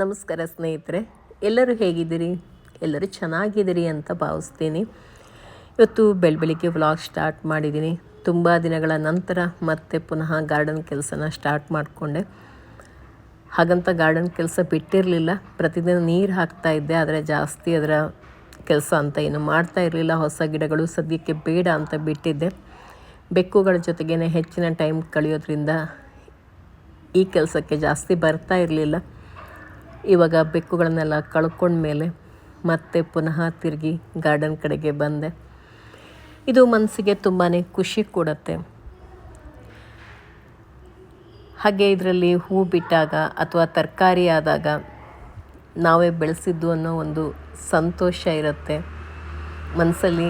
ನಮಸ್ಕಾರ ಸ್ನೇಹಿತರೆ, ಎಲ್ಲರೂ ಹೇಗಿದ್ದೀರಿ? ಎಲ್ಲರೂ ಚೆನ್ನಾಗಿದ್ದೀರಿ ಅಂತ ಭಾವಿಸ್ತೀನಿ. ಇವತ್ತು ಬೆಳ ಬೆಳಿಗ್ಗೆ ವ್ಲಾಗ್ ಸ್ಟಾರ್ಟ್ ಮಾಡಿದ್ದೀನಿ. ತುಂಬ ದಿನಗಳ ನಂತರ ಮತ್ತೆ ಪುನಃ ಗಾರ್ಡನ್ ಕೆಲಸನ ಸ್ಟಾರ್ಟ್ ಮಾಡಿಕೊಂಡೆ. ಹಾಗಂತ ಗಾರ್ಡನ್ ಕೆಲಸ ಬಿಟ್ಟಿರಲಿಲ್ಲ. ಪ್ರತಿದಿನ ನೀರು ಹಾಕ್ತಾ ಇದ್ದೆ, ಆದರೆ ಜಾಸ್ತಿ ಅದರ ಕೆಲಸ ಅಂತ ಏನು ಮಾಡ್ತಾ ಇರಲಿಲ್ಲ. ಹೊಸ ಗಿಡಗಳು ಸದ್ಯಕ್ಕೆ ಬೇಡ ಅಂತ ಬಿಟ್ಟಿದ್ದೆ. ಬೆಕ್ಕುಗಳ ಜೊತೆಗೇ ಹೆಚ್ಚಿನ ಟೈಮ್ ಕಳೆಯೋದ್ರಿಂದ ಈ ಕೆಲಸಕ್ಕೆ ಜಾಸ್ತಿ ಬರ್ತಾ ಇರಲಿಲ್ಲ. ಇವಾಗ ಬೆಕ್ಕುಗಳನ್ನೆಲ್ಲ ಕಳ್ಕೊಂಡ್ಮೇಲೆ ಮತ್ತೆ ಪುನಃ ತಿರುಗಿ ಗಾರ್ಡನ್ ಕಡೆಗೆ ಬಂದೆ. ಇದು ಮನಸ್ಸಿಗೆ ತುಂಬಾ ಖುಷಿ ಕೊಡುತ್ತೆ. ಹಾಗೆ ಇದರಲ್ಲಿ ಹೂ ಬಿಟ್ಟಾಗ ಅಥವಾ ತರಕಾರಿ ಆದಾಗ ನಾವೇ ಬೆಳೆಸಿದ್ದು ಅನ್ನೋ ಒಂದು ಸಂತೋಷ ಇರುತ್ತೆ. ಮನಸ್ಸಲ್ಲಿ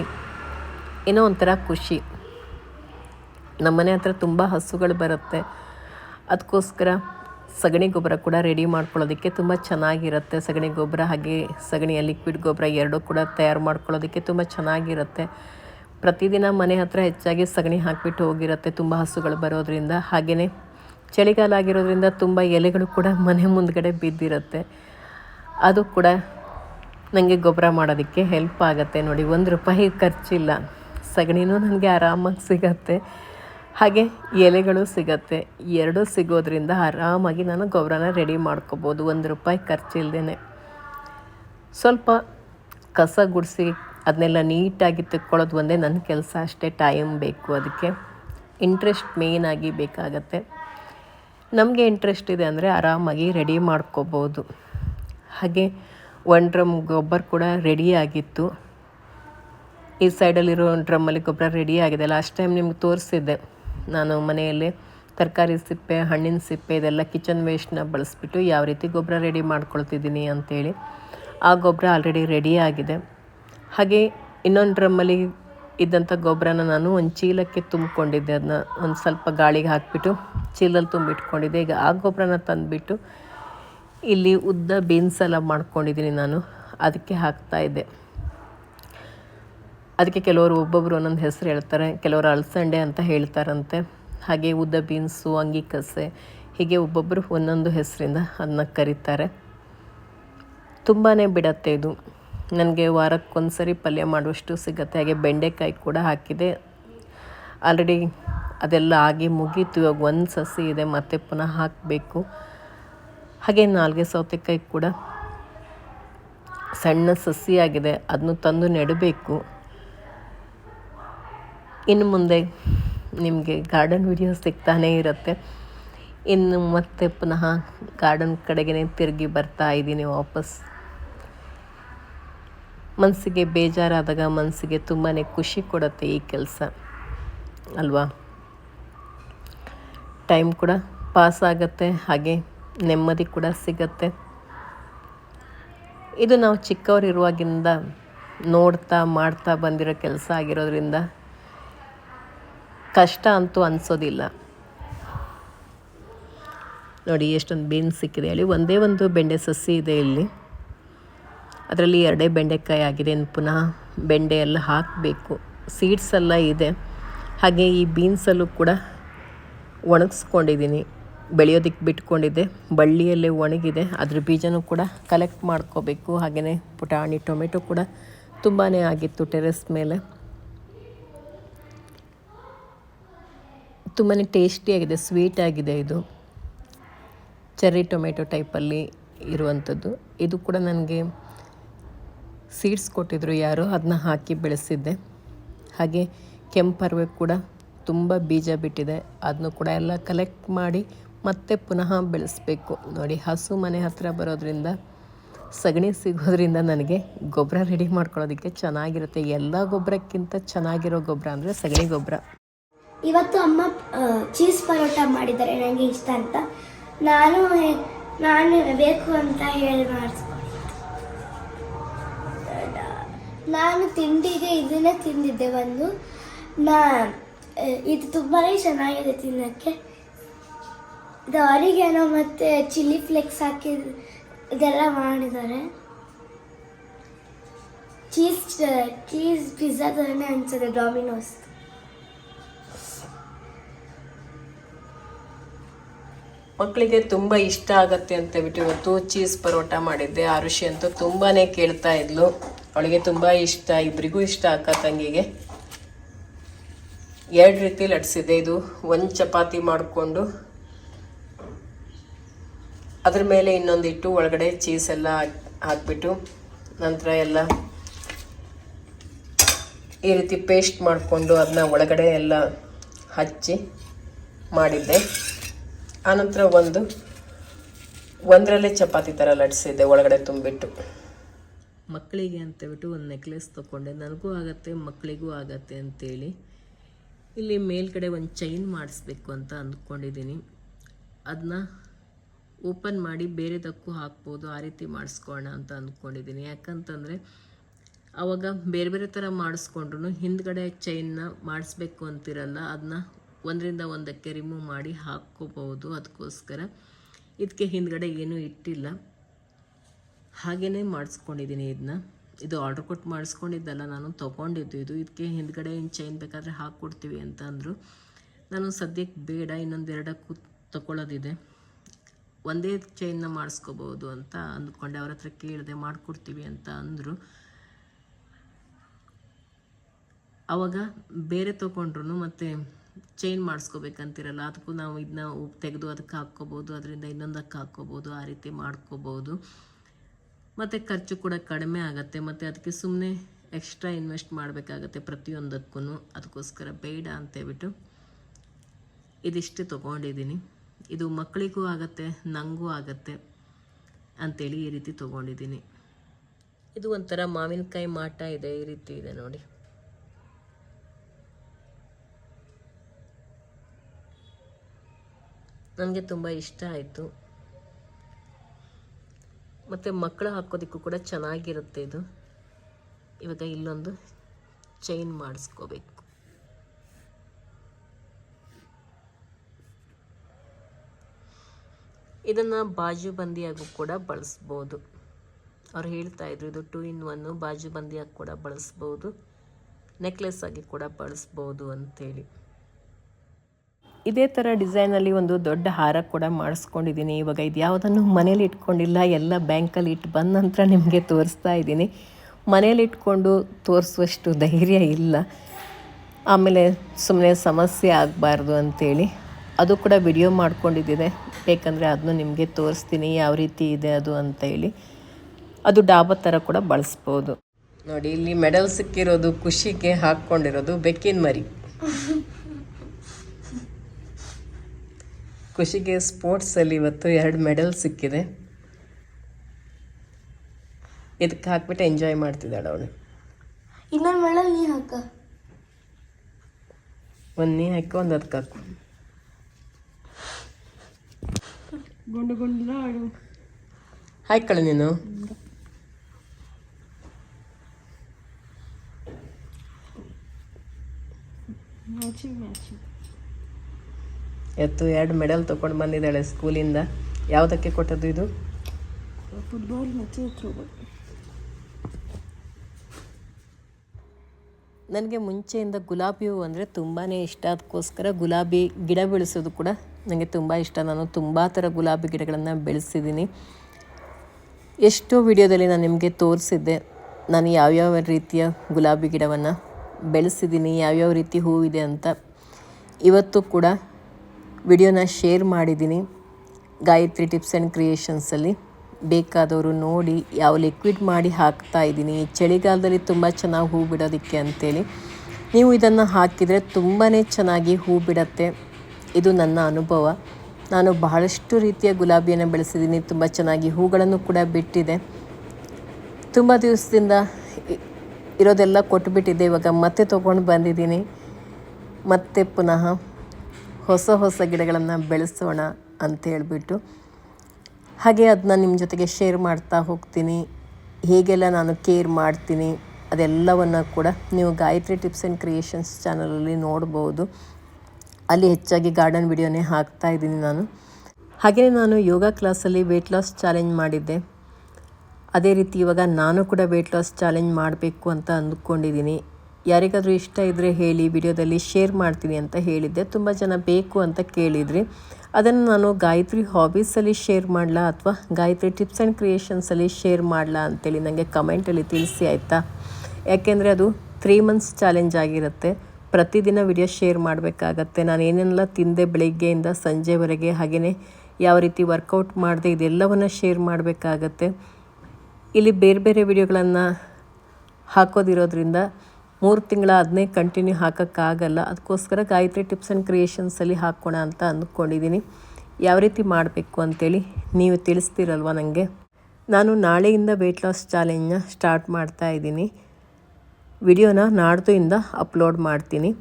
ಏನೋ ಒಂಥರ ಖುಷಿ. ನಮ್ಮನೆ ಹತ್ರ ತುಂಬ ಹಸುಗಳು ಬರುತ್ತೆ. ಅದಕ್ಕೋಸ್ಕರ ಸಗಣಿ ಗೊಬ್ಬರ ಕೂಡ ರೆಡಿ ಮಾಡ್ಕೊಳ್ಳೋದಕ್ಕೆ ತುಂಬ ಚೆನ್ನಾಗಿರುತ್ತೆ. ಸಗಣಿ ಗೊಬ್ಬರ ಹಾಗೆ ಸಗಣಿಯ ಲಿಕ್ವಿಡ್ ಗೊಬ್ಬರ ಎರಡೂ ಕೂಡ ತಯಾರು ಮಾಡ್ಕೊಳ್ಳೋದಕ್ಕೆ ತುಂಬ ಚೆನ್ನಾಗಿರುತ್ತೆ. ಪ್ರತಿದಿನ ಮನೆ ಹತ್ರ ಹೆಚ್ಚಾಗಿ ಸಗಣಿ ಹಾಕಿಬಿಟ್ಟು ಹೋಗಿರುತ್ತೆ ತುಂಬ ಹಸುಗಳು ಬರೋದ್ರಿಂದ. ಹಾಗೆಯೇ ಚಳಿಗಾಲ ಆಗಿರೋದ್ರಿಂದ ತುಂಬ ಎಲೆಗಳು ಕೂಡ ಮನೆ ಮುಂದ್ಗಡೆ ಬಿದ್ದಿರುತ್ತೆ. ಅದು ಕೂಡ ನನಗೆ ಗೊಬ್ಬರ ಮಾಡೋದಕ್ಕೆ ಹೆಲ್ಪ್ ಆಗುತ್ತೆ ನೋಡಿ. ಒಂದು ರೂಪಾಯಿ ಖರ್ಚಿಲ್ಲ. ಸಗಣಿನೂ ನನಗೆ ಆರಾಮಾಗಿ ಸಿಗತ್ತೆ. ಹಾಗೆ ಎಲೆಗಳು ಸಿಗತ್ತೆ. ಎರಡೂ ಸಿಗೋದ್ರಿಂದ ಆರಾಮಾಗಿ ನಾನು ಗೊಬ್ಬರನ ರೆಡಿ ಮಾಡ್ಕೋಬೋದು. ಒಂದು ರೂಪಾಯಿ ಖರ್ಚಿಲ್ದೇ ಸ್ವಲ್ಪ ಕಸ ಗುಡಿಸಿ ಅದನ್ನೆಲ್ಲ ನೀಟಾಗಿ ತೆಕ್ಕೊಳ್ಳೋದು ಒಂದೇ ನನ್ನ ಕೆಲಸ ಅಷ್ಟೇ ಟೈಮ್ ಬೇಕು ಅದಕ್ಕೆ ಇಂಟ್ರೆಸ್ಟ್ ಆಗಿ ಬೇಕಾಗತ್ತೆ. ನಮಗೆ ಇಂಟ್ರೆಸ್ಟ್ ಇದೆ ಅಂದರೆ ಆರಾಮಾಗಿ ರೆಡಿ ಮಾಡ್ಕೋಬೋದು. ಹಾಗೆ ಒನ್ ಡ್ರಮ್ ಗೊಬ್ಬರ ಕೂಡ ರೆಡಿಯಾಗಿತ್ತು ಈ ಸೈಡಲ್ಲಿರೋ ಡ್ರಮ್ಮಲ್ಲಿ ಗೊಬ್ಬರ ರೆಡಿ ಆಗಿದೆ. ಲಾಸ್ಟ್ ಟೈಮ್ ನಿಮ್ಗೆ ತೋರಿಸಿದ್ದೆ. ನಾನು ಮನೆಯಲ್ಲಿ ತರಕಾರಿ ಸಿಪ್ಪೆ, ಹಣ್ಣಿನ ಸಿಪ್ಪೆ, ಇದೆಲ್ಲ ಕಿಚನ್ ವೇಸ್ಟ್ನ ಬಳಸ್ಬಿಟ್ಟು ಯಾವ ರೀತಿ ಗೊಬ್ಬರ ರೆಡಿ ಮಾಡ್ಕೊಳ್ತಿದ್ದೀನಿ ಅಂಥೇಳಿ ಆ ಗೊಬ್ಬರ ಆಲ್ರೆಡಿ ರೆಡಿ ಆಗಿದೆ. ಹಾಗೆ ಇನ್ನೊಂದು ಡ್ರಮ್ಮಲ್ಲಿ ಇದ್ದಂಥ ಗೊಬ್ಬರನ ನಾನು ಒಂದು ಚೀಲಕ್ಕೆ ತುಂಬಿಕೊಂಡಿದ್ದೆ. ಅದನ್ನ ಒಂದು ಸ್ವಲ್ಪ ಗಾಳಿಗೆ ಹಾಕಿಬಿಟ್ಟು ಚೀಲಲ್ಲಿ ತುಂಬಿಟ್ಕೊಂಡಿದ್ದೆ. ಈಗ ಆ ಗೊಬ್ಬರನ ತಂದುಬಿಟ್ಟು ಇಲ್ಲಿ ಉದ್ದ ಬೀನ್ಸ್ ಎಲ್ಲ ಮಾಡ್ಕೊಂಡಿದ್ದೀನಿ ನಾನು. ಅದಕ್ಕೆ ಹಾಕ್ತಾಯಿದ್ದೆ ಅದಕ್ಕೆ ಕೆಲವರು ಒಬ್ಬೊಬ್ಬರು ಒಂದೊಂದು ಹೆಸರು ಹೇಳ್ತಾರೆ, ಕೆಲವರು ಅಲಸಂಡೆ ಅಂತ ಹೇಳ್ತಾರಂತೆ. ಹಾಗೆ ಉದ್ದ ಬೀನ್ಸು, ಅಂಗಿಕಸೆ, ಹೀಗೆ ಒಬ್ಬೊಬ್ಬರು ಒಂದೊಂದು ಹೆಸರಿಂದ ಅದನ್ನ ಕರೀತಾರೆ. ತುಂಬಾ ಬಿಡತ್ತೆ ಇದು. ನನಗೆ ವಾರಕ್ಕೊಂದು ಸರಿ ಪಲ್ಯ ಮಾಡುವಷ್ಟು ಸಿಗುತ್ತೆ. ಹಾಗೆ ಬೆಂಡೆಕಾಯಿ ಕೂಡ ಹಾಕಿದೆ. ಆಲ್ರೆಡಿ ಅದೆಲ್ಲ ಆಗಿ ಮುಗೀತು. ಇವಾಗ ಒಂದು ಸಸಿ ಇದೆ, ಮತ್ತೆ ಪುನಃ ಹಾಕಬೇಕು. ಹಾಗೆ ನಾಲ್ಗೆ ಸೌತೆಕಾಯಿ ಕೂಡ ಸಣ್ಣ ಸಸಿಯಾಗಿದೆ. ಅದನ್ನು ತಂದು ನೆಡಬೇಕು. ಇನ್ನು ಮುಂದೆ ನಿಮಗೆ ಗಾರ್ಡನ್ ವಿಡಿಯೋ ಸಿಗ್ತಾನೇ ಇರುತ್ತೆ. ಇನ್ನು ಮತ್ತೆ ಪುನಃ ಗಾರ್ಡನ್ ಕಡೆಗೆ ತಿರುಗಿ ಬರ್ತಾ ಇದ್ದೀನಿ ವಾಪಸ್. ಮನಸ್ಸಿಗೆ ಬೇಜಾರಾದಾಗ ಮನಸ್ಸಿಗೆ ತುಂಬಾ ಖುಷಿ ಕೊಡುತ್ತೆ ಈ ಕೆಲಸ. ಅಲ್ವಾ? ಟೈಮ್ ಕೂಡ ಪಾಸ್ ಆಗುತ್ತೆ, ಹಾಗೆ ನೆಮ್ಮದಿ ಕೂಡ ಸಿಗತ್ತೆ. ಇದು ನಾವು ಚಿಕ್ಕವರಿರುವಾಗಿಂದ ನೋಡ್ತಾ ಮಾಡ್ತಾ ಬಂದಿರೋ ಕೆಲಸ ಆಗಿರೋದ್ರಿಂದ ಕಷ್ಟ ಅಂತೂ ಅನಿಸೋದಿಲ್ಲ. ನೋಡಿ, ಎಷ್ಟೊಂದು ಬೀನ್ಸ್ ಸಿಕ್ಕಿದೆ ಹೇಳಿ. ಒಂದೇ ಒಂದು ಬೆಂಡೆ ಸಸಿ ಇದೆ ಇಲ್ಲಿ. ಅದರಲ್ಲಿ ಎರಡೇ ಬೆಂಡೆಕಾಯಿ ಆಗಿದೆ. ಪುನಃ ಬೆಂಡೆ ಎಲ್ಲ ಹಾಕಬೇಕು. ಸೀಡ್ಸ್ ಎಲ್ಲ ಇದೆ. ಹಾಗೆ ಈ ಬೀನ್ಸಲ್ಲೂ ಕೂಡ ಒಣಗಿಸ್ಕೊಂಡಿದ್ದೀನಿ. ಬೆಳೆಯೋದಕ್ಕೆ ಬಿಟ್ಕೊಂಡಿದ್ದೆ. ಬಳ್ಳಿಯಲ್ಲೇ ಒಣಗಿದೆ. ಅದ್ರ ಬೀಜನೂ ಕೂಡ ಕಲೆಕ್ಟ್ ಮಾಡ್ಕೋಬೇಕು. ಹಾಗೆಯೇ ಪುಟಾಣಿ, ಟೊಮೆಟೊ ಕೂಡ ತುಂಬಾ ಆಗಿತ್ತು ಟೆರೆಸ್ ಮೇಲೆ. ತುಂಬಾ ಟೇಸ್ಟಿಯಾಗಿದೆ ಸ್ವೀಟ್ ಆಗಿದೆ ಇದು. ಚೆರ್ರಿ ಟೊಮೆಟೊ ಟೈಪಲ್ಲಿ ಇರುವಂಥದ್ದು ಇದು ಕೂಡ ನನಗೆ ಸೀಡ್ಸ್ ಕೊಟ್ಟಿದ್ರು ಯಾರೋ ಅದನ್ನ ಹಾಕಿ ಬೆಳೆಸಿದ್ದೆ. ಹಾಗೆ ಕೆಂಪರ್ವೆ ಕೂಡ ತುಂಬ ಬೀಜ ಬಿಟ್ಟಿದೆ. ಅದನ್ನು ಕೂಡ ಎಲ್ಲ ಕಲೆಕ್ಟ್ ಮಾಡಿ ಮತ್ತೆ ಪುನಃ ಬೆಳೆಸಬೇಕು. ನೋಡಿ, ಹಸು ಮನೆ ಹತ್ತಿರ ಬರೋದ್ರಿಂದ, ಸಗಣಿ ಸಿಗೋದ್ರಿಂದ ನನಗೆ ಗೊಬ್ಬರ ರೆಡಿ ಮಾಡ್ಕೊಳ್ಳೋದಕ್ಕೆ ಚೆನ್ನಾಗಿರುತ್ತೆ. ಎಲ್ಲ ಗೊಬ್ಬರಕ್ಕಿಂತ ಚೆನ್ನಾಗಿರೋ ಗೊಬ್ಬರ ಅಂದರೆ ಸಗಣಿ ಗೊಬ್ಬರ ಇವತ್ತು ಅಮ್ಮ ಚೀಸ್ ಪರೋಟ ಮಾಡಿದ್ದಾರೆ ನನಗೆ ಇಷ್ಟ ಅಂತ. ನಾನು ನಾನು ಬೇಕು ಅಂತ ಹೇಳಿ ಮಾಡಿಸ್ಕೊಂಡು ನಾನು ತಿಂಡಿಗೆ ಇದನ್ನೇ ತಿಂದಿದ್ದೆ ಒಂದು. ನಾ ಇದು ತುಂಬಾ ಚೆನ್ನಾಗಿದೆ ತಿನ್ನೋಕ್ಕೆ. ಇದು ಏನೋ ಮತ್ತು ಚಿಲ್ಲಿ ಫ್ಲೆಕ್ಸ್ ಹಾಕಿ ಇದೆಲ್ಲ ಮಾಡಿದ್ದಾರೆ. ಚೀಸ್ ಚೀಸ್ ಪಿಜ್ಜಾ ಥರನೇ ಅನ್ಸುತ್ತೆ ಡಾಮಿನೋಸ್ ಮಕ್ಕಳಿಗೆ ತುಂಬ ಇಷ್ಟ ಆಗತ್ತೆ ಅಂತ ಬಿಟ್ಟು ಇವತ್ತು ಚೀಸ್ ಪರೋಟ ಮಾಡಿದ್ದೆ. ಆರುಷಿ ಅಂತೂ ತುಂಬಾ ಕೇಳ್ತಾ ಇದ್ಲು. ಅವಳಿಗೆ ತುಂಬ ಇಷ್ಟ ಇಬ್ಬರಿಗೂ ಇಷ್ಟ ಅಕ್ಕ ತಂಗಿಗೆ. ಎರಡು ರೀತಿ ಲಟ್ಸಿದ್ದೆ ಇದು ಒಂದು ಚಪಾತಿ ಮಾಡಿಕೊಂಡು, ಅದ್ರ ಮೇಲೆ ಇನ್ನೊಂದಿಟ್ಟು ಒಳಗಡೆ ಚೀಸ್ ಎಲ್ಲ ಹಾಕ್- ಹಾಕ್ಬಿಟ್ಟು, ನಂತರ ಎಲ್ಲ ಈ ರೀತಿ ಪೇಸ್ಟ್ ಮಾಡಿಕೊಂಡು ಅದನ್ನ ಒಳಗಡೆ ಎಲ್ಲ ಹಚ್ಚಿ ಮಾಡಿದ್ದೆ. ಆನಂತರ ಒಂದು, ಒಂದರಲ್ಲೇ ಚಪಾತಿ ಥರ ಲಟ್ಸಿದ್ದೆ ಒಳಗಡೆ ತುಂಬಿಟ್ಟು. ಮಕ್ಕಳಿಗೆ ಅಂತೇಳ್ಬಿಟ್ಟು ಒಂದು ನೆಕ್ಲೆಸ್ ತೊಗೊಂಡೆ ನನಗೂ ಆಗತ್ತೆ, ಮಕ್ಕಳಿಗೂ ಆಗತ್ತೆ ಅಂತೇಳಿ. ಇಲ್ಲಿ ಮೇಲ್ಗಡೆ ಒಂದು ಚೈನ್ ಮಾಡಿಸ್ಬೇಕು ಅಂತ ಅಂದ್ಕೊಂಡಿದ್ದೀನಿ. ಅದನ್ನ ಓಪನ್ ಮಾಡಿ ಬೇರೆದಕ್ಕೂ ಹಾಕ್ಬೋದು, ಆ ರೀತಿ ಮಾಡಿಸ್ಕೊಳ್ಳೋಣ ಅಂತ ಅಂದ್ಕೊಂಡಿದ್ದೀನಿ. ಯಾಕಂತಂದರೆ ಆವಾಗ ಬೇರೆ ಬೇರೆ ಥರ ಮಾಡಿಸ್ಕೊಂಡ್ರು ಹಿಂದ್ಗಡೆ ಚೈನ್ನ ಮಾಡಿಸ್ಬೇಕು ಅಂತಿರಲ್ಲ ಅದನ್ನ ಒಂದರಿಂದ ಒಂದಕ್ಕೆ ರಿಮೂವ್ ಮಾಡಿ ಹಾಕ್ಕೋಬಹುದು. ಅದಕ್ಕೋಸ್ಕರ ಇದಕ್ಕೆ ಹಿಂದ್ಗಡೆ ಏನೂ ಇಟ್ಟಿಲ್ಲ. ಹಾಗೇ ಮಾಡಿಸ್ಕೊಂಡಿದ್ದೀನಿ ಇದನ್ನ ಇದು ಆರ್ಡ್ರ್ ಕೊಟ್ಟು ಮಾಡಿಸ್ಕೊಂಡಿದ್ದಲ್ಲ, ನಾನು ತೊಗೊಂಡಿದ್ದು ಇದು. ಇದಕ್ಕೆ ಹಿಂದ್ಗಡೆ ಏನು ಚೈನ್ ಬೇಕಾದರೆ ಹಾಕ್ಕೊಡ್ತೀವಿ ಅಂತ ಅಂದರು. ನಾನು ಸದ್ಯಕ್ಕೆ ಬೇಡ, ಇನ್ನೊಂದು ಎರಡಕ್ಕೂ ತಗೊಳ್ಳೋದಿದೆ ಒಂದೇ ಚೈನ್ನ ಮಾಡಿಸ್ಕೋಬೋದು ಅಂತ ಅಂದ್ಕೊಂಡೆ. ಅವ್ರ ಹತ್ರ ಕೇಳಿದೆ ಮಾಡಿಕೊಡ್ತೀವಿ ಅಂತ ಅಂದರು. ಆವಾಗ ಬೇರೆ ತೊಗೊಂಡ್ರು ಮತ್ತು ಚೈನ್ ಮಾಡಿಸ್ಕೋಬೇಕಂತಿರಲ್ಲ, ಅದಕ್ಕೂ ನಾವು ಇದನ್ನ ತೆಗೆದು ಅದಕ್ಕೆ ಹಾಕ್ಕೋಬೋದು, ಅದರಿಂದ ಇನ್ನೊಂದಕ್ಕೆ ಹಾಕ್ಕೋಬೋದು, ಆ ರೀತಿ ಮಾಡ್ಕೋಬೋದು. ಮತ್ತು ಖರ್ಚು ಕೂಡ ಕಡಿಮೆ ಆಗುತ್ತೆ, ಮತ್ತು ಅದಕ್ಕೆ ಸುಮ್ಮನೆ ಎಕ್ಸ್ಟ್ರಾ ಇನ್ವೆಸ್ಟ್ ಮಾಡಬೇಕಾಗತ್ತೆ ಪ್ರತಿಯೊಂದಕ್ಕೂ. ಅದಕ್ಕೋಸ್ಕರ ಬೇಡ ಅಂತೇಳ್ಬಿಟ್ಟು ಇದಿಷ್ಟು ತೊಗೊಂಡಿದ್ದೀನಿ. ಇದು ಮಕ್ಕಳಿಗೂ ಆಗತ್ತೆ ನನಗೂ ಆಗತ್ತೆ ಅಂಥೇಳಿ ಈ ರೀತಿ ತೊಗೊಂಡಿದ್ದೀನಿ. ಇದು ಒಂಥರ ಮಾವಿನಕಾಯಿ ಮಾಟ ಇದೆ, ಈ ರೀತಿ ಇದೆ ನೋಡಿ. ನನಗೆ ತುಂಬ ಇಷ್ಟ ಆಯಿತು. ಮತ್ತು ಮಕ್ಕಳು ಹಾಕೋದಕ್ಕೂ ಕೂಡ ಚೆನ್ನಾಗಿರುತ್ತೆ ಇದು. ಇವಾಗ ಇಲ್ಲೊಂದು ಚೈನ್ ಮಾಡಿಸ್ಕೋಬೇಕು. ಇದನ್ನು ಬಾಜು ಬಂದಿಯಾಗೂ ಕೂಡ ಬಳಸ್ಬೋದು. ಅವ್ರು ಹೇಳ್ತಾ ಇದ್ರು, ಇದು ಟೂ ಇನ್ ಒನ್ನು ಬಾಜು ಬಂದಿಯಾಗಿ ಕೂಡ ಬಳಸ್ಬೋದು. ನೆಕ್ಲೆಸ್ ಆಗಿ ಕೂಡ ಬಳಸ್ಬೋದು ಅಂತೇಳಿ. ಇದೇ ಥರ ಡಿಸೈನಲ್ಲಿ ಒಂದು ದೊಡ್ಡ ಹಾರ ಕೂಡ ಮಾಡಿಸ್ಕೊಂಡಿದ್ದೀನಿ. ಇವಾಗ ಇದು ಯಾವುದನ್ನು ಮನೇಲಿ ಇಟ್ಕೊಂಡಿಲ್ಲ ಎಲ್ಲ ಬ್ಯಾಂಕಲ್ಲಿ ಇಟ್ಟು ಬಂದ ನಂತರ ನಿಮಗೆ ತೋರಿಸ್ತಾ ಇದ್ದೀನಿ. ಮನೇಲಿ ಇಟ್ಕೊಂಡು ತೋರಿಸುವಷ್ಟು ಧೈರ್ಯ ಇಲ್ಲ. ಆಮೇಲೆ ಸುಮ್ಮನೆ ಸಮಸ್ಯೆ ಆಗಬಾರ್ದು ಅಂತೇಳಿ. ಅದು ಕೂಡ ವಿಡಿಯೋ ಮಾಡ್ಕೊಂಡಿದ್ದಿದೆ. ಬೇಕಂದರೆ ಅದನ್ನು ನಿಮಗೆ ತೋರಿಸ್ತೀನಿ ಯಾವ ರೀತಿ ಇದೆ ಅದು ಅಂತ ಹೇಳಿ. ಅದು ಡಾಬಾ ಥರ ಕೂಡ ಬಳಸ್ಬೋದು. ನೋಡಿ ಇಲ್ಲಿ ಮೆಡಲ್ ಸಿಕ್ಕಿರೋದು ಖುಷಿಗೆ ಹಾಕ್ಕೊಂಡಿರೋದು ಬೆಕ್ಕಿನ ಮರಿ. ಖುಷಿಗೆ ಸ್ಪೋರ್ಟ್ಸಲ್ಲಿ ಇವತ್ತು ಎರಡು ಮೆಡಲ್ ಸಿಕ್ಕಿದೆ. ಇದಕ್ಕೆ ಹಾಕ್ಬಿಟ್ಟು ಎಂಜಾಯ್ ಮಾಡ್ತಿದ್ದಾಳೆ ಅವಳು. ಇನ್ನೊಂದು ಮೆಡಲ್ ನೀ ಹಾಕ. ಒಂದು ನೀ ಹಾಕಿ ಒಂದು ಅದಕ್ಕೆ ಹಾಕು. ಗುಂಡು ಗುಂಡು ಹಾಕಳು ನೀನು. ಮ್ಯಾಚಿಂಗ್ ಮ್ಯಾಚಿಂಗ್ ಎತ್ತು ಎರಡು ಮೆಡಲ್ ತೊಗೊಂಡು ಬಂದಿದ್ದಾಳೆ ಸ್ಕೂಲಿಂದ. ಯಾವುದಕ್ಕೆ ಕೊಟ್ಟದ್ದು ಇದು? ಫುಟ್ಬಾಲ್ ಮತ್ತು ಥ್ರೋಬಾಲ್ ನನಗೆ ಮುಂಚೆಯಿಂದ ಗುಲಾಬಿ ಹೂವು ಅಂದರೆ ತುಂಬಾ ಇಷ್ಟ. ಅದಕ್ಕೋಸ್ಕರ ಗುಲಾಬಿ ಗಿಡ ಬೆಳೆಸೋದು ಕೂಡ ನನಗೆ ತುಂಬ ಇಷ್ಟ. ನಾನು ತುಂಬ ಥರ ಗುಲಾಬಿ ಗಿಡಗಳನ್ನು ಬೆಳೆಸಿದ್ದೀನಿ. ಎಷ್ಟೋ ವಿಡಿಯೋದಲ್ಲಿ ನಾನು ನಿಮಗೆ ತೋರಿಸಿದ್ದೆ ನಾನು ಯಾವ್ಯಾವ ರೀತಿಯ ಗುಲಾಬಿ ಗಿಡವನ್ನು ಬೆಳೆಸಿದ್ದೀನಿ ಯಾವ್ಯಾವ ರೀತಿ ಹೂವಿದೆ ಅಂತ. ಇವತ್ತು ಕೂಡ ವಿಡಿಯೋನ ಶೇರ್ ಮಾಡಿದ್ದೀನಿ ಗಾಯತ್ರಿ ಟಿಪ್ಸ್ ಆ್ಯಂಡ್ ಕ್ರಿಯೇಷನ್ಸಲ್ಲಿ. ಬೇಕಾದವರು ನೋಡಿ, ಯಾವ ಲಿಕ್ವಿಡ್ ಮಾಡಿ ಹಾಕ್ತಾ ಇದ್ದೀನಿ. ಚಳಿಗಾಲದಲ್ಲಿ ತುಂಬ ಚೆನ್ನಾಗಿ ಹೂ ಬಿಡೋದಕ್ಕೆ ಅಂತೇಳಿ. ನೀವು ಇದನ್ನು ಹಾಕಿದರೆ ತುಂಬಾ ಚೆನ್ನಾಗಿ ಹೂ ಬಿಡತ್ತೆ. ಇದು ನನ್ನ ಅನುಭವ. ನಾನು ಬಹಳಷ್ಟು ರೀತಿಯ ಗುಲಾಬಿಯನ್ನು ಬೆಳೆಸಿದ್ದೀನಿ. ತುಂಬ ಚೆನ್ನಾಗಿ ಹೂಗಳನ್ನು ಕೂಡ ಬಿಟ್ಟಿದೆ. ತುಂಬ ದಿವಸದಿಂದ ಇರೋದೆಲ್ಲ ಕೊಟ್ಟುಬಿಟ್ಟಿದ್ದೆ ಇವಾಗ ಮತ್ತೆ ತೊಗೊಂಡು ಬಂದಿದ್ದೀನಿ. ಮತ್ತೆ ಪುನಃ ಹೊಸ ಹೊಸ ಗಿಡಗಳನ್ನು ಬೆಳೆಸೋಣ ಅಂತ ಹೇಳಿಬಿಟ್ಟು ಹಾಗೆ ಅದನ್ನ ನಿಮ್ಮ ಜೊತೆಗೆ ಶೇರ್ ಮಾಡ್ತಾ ಹೋಗ್ತೀನಿ. ಹೇಗೆಲ್ಲ ನಾನು ಕೇರ್ ಮಾಡ್ತೀನಿ ಅದೆಲ್ಲವನ್ನು ಕೂಡ ನೀವು ಗಾಯತ್ರಿ ಟಿಪ್ಸ್ ಆ್ಯಂಡ್ ಕ್ರಿಯೇಷನ್ಸ್ ಚಾನಲಲ್ಲಿ ನೋಡ್ಬೋದು. ಅಲ್ಲಿ ಹೆಚ್ಚಾಗಿ ಗಾರ್ಡನ್ ವಿಡಿಯೋನೇ ಹಾಕ್ತಾ ಇದ್ದೀನಿ ನಾನು. ಹಾಗೆಯೇ ನಾನು ಯೋಗ ಕ್ಲಾಸಲ್ಲಿ ವೆಯ್ಟ್ ಲಾಸ್ ಚಾಲೆಂಜ್ ಮಾಡಿದ್ದೆ. ಅದೇ ರೀತಿ ಇವಾಗ ನಾನು ಕೂಡ ವೆಯ್ಟ್ ಲಾಸ್ ಚಾಲೆಂಜ್ ಮಾಡಬೇಕು ಅಂತ ಅಂದ್ಕೊಂಡಿದ್ದೀನಿ. ಯಾರಿಗಾದರೂ ಇಷ್ಟ ಇದ್ದರೆ ಹೇಳಿ ವಿಡಿಯೋದಲ್ಲಿ ಶೇರ್ ಮಾಡ್ತೀನಿ ಅಂತ ಹೇಳಿದ್ದೆ. ತುಂಬ ಜನ ಬೇಕು ಅಂತ ಕೇಳಿದ್ರಿ. ಅದನ್ನು ನಾನು ಗಾಯತ್ರಿ ಹಾಬೀಸಲ್ಲಿ ಶೇರ್ ಮಾಡಲಾ ಅಥವಾ ಗಾಯತ್ರಿ ಟಿಪ್ಸ್ ಆ್ಯಂಡ್ ಕ್ರಿಯೇಷನ್ಸಲ್ಲಿ ಶೇರ್ ಮಾಡಲಾ ಅಂತೇಳಿ ನನಗೆ ಕಮೆಂಟಲ್ಲಿ ತಿಳಿಸಿ ಆಯಿತಾ? ಯಾಕೆಂದರೆ ಅದು ತ್ರೀ ಮಂತ್ಸ್ ಚಾಲೆಂಜ್ ಆಗಿರುತ್ತೆ. ಪ್ರತಿದಿನ ವಿಡಿಯೋ ಶೇರ್ ಮಾಡಬೇಕಾಗತ್ತೆ. ನಾನು ಏನೆಲ್ಲ ತಿಂದೆ ಬೆಳಿಗ್ಗೆಯಿಂದ ಸಂಜೆವರೆಗೆ ಹಾಗೆಯೇ ಯಾವ ರೀತಿ ವರ್ಕೌಟ್ ಮಾಡಿದೆ, ಇದೆಲ್ಲವನ್ನು ಶೇರ್ ಮಾಡಬೇಕಾಗತ್ತೆ. ಇಲ್ಲಿ ಬೇರೆ ಬೇರೆ ವಿಡಿಯೋಗಳನ್ನು ಹಾಕೋದಿರೋದ್ರಿಂದ ಮೂರು ತಿಂಗಳ ಅದನ್ನೇ ಕಂಟಿನ್ಯೂ ಹಾಕೋಕ್ಕಾಗಲ್ಲ. ಅದಕ್ಕೋಸ್ಕರ ಗಾಯತ್ರಿ ಟಿಪ್ಸ್ ಆ್ಯಂಡ್ ಕ್ರಿಯೇಷನ್ಸಲ್ಲಿ ಹಾಕೋಣ ಅಂತ ಅಂದ್ಕೊಂಡಿದ್ದೀನಿ ಯಾವ ರೀತಿ ಮಾಡಬೇಕು ಅಂತೇಳಿ ನೀವು ತಿಳಿಸ್ತೀರಲ್ವ ನನಗೆ ನಾನು ನಾಳೆಯಿಂದ ವೆಯ್ಟ್ ಲಾಸ್ ಚಾಲೆಂಜ್ನ ಸ್ಟಾರ್ಟ್ ಮಾಡ್ತಾ ಇದ್ದೀನಿ. ವಿಡಿಯೋನ ನಾಡ್ದುಯಿಂದ ಅಪ್ಲೋಡ್ ಮಾಡ್ತೀನಿ.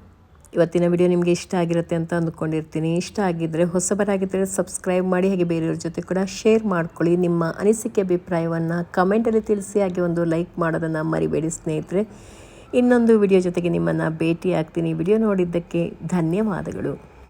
ಇವತ್ತಿನ ವಿಡಿಯೋ ನಿಮಗೆ ಇಷ್ಟ ಆಗಿರುತ್ತೆ ಅಂತ ಅಂದ್ಕೊಂಡಿರ್ತೀನಿ. ಇಷ್ಟ ಆಗಿದ್ದರೆ ಹೊಸಬರಾಗಿದ್ದರೆ ಸಬ್ಸ್ಕ್ರೈಬ್ ಮಾಡಿ, ಹಾಗೆ ಬೇರೆಯವ್ರ ಜೊತೆ ಕೂಡ ಶೇರ್ ಮಾಡ್ಕೊಳ್ಳಿ. ನಿಮ್ಮ ಅನಿಸಿಕೆ, ಅಭಿಪ್ರಾಯವನ್ನು ಕಮೆಂಟಲ್ಲಿ ತಿಳಿಸಿ, ಹಾಗೆ ಒಂದು ಲೈಕ್ ಮಾಡೋದನ್ನು ಮರಿಬೇಡಿ ಸ್ನೇಹಿತರೆ. ಇನ್ನೊಂದು ವಿಡಿಯೋ ಜೊತೆಗೆ ನಿಮ್ಮನ್ನು ಭೇಟಿ ಆಗ್ತೀನಿ ವಿಡಿಯೋ ನೋಡಿದ್ದಕ್ಕೆ ಧನ್ಯವಾದಗಳು.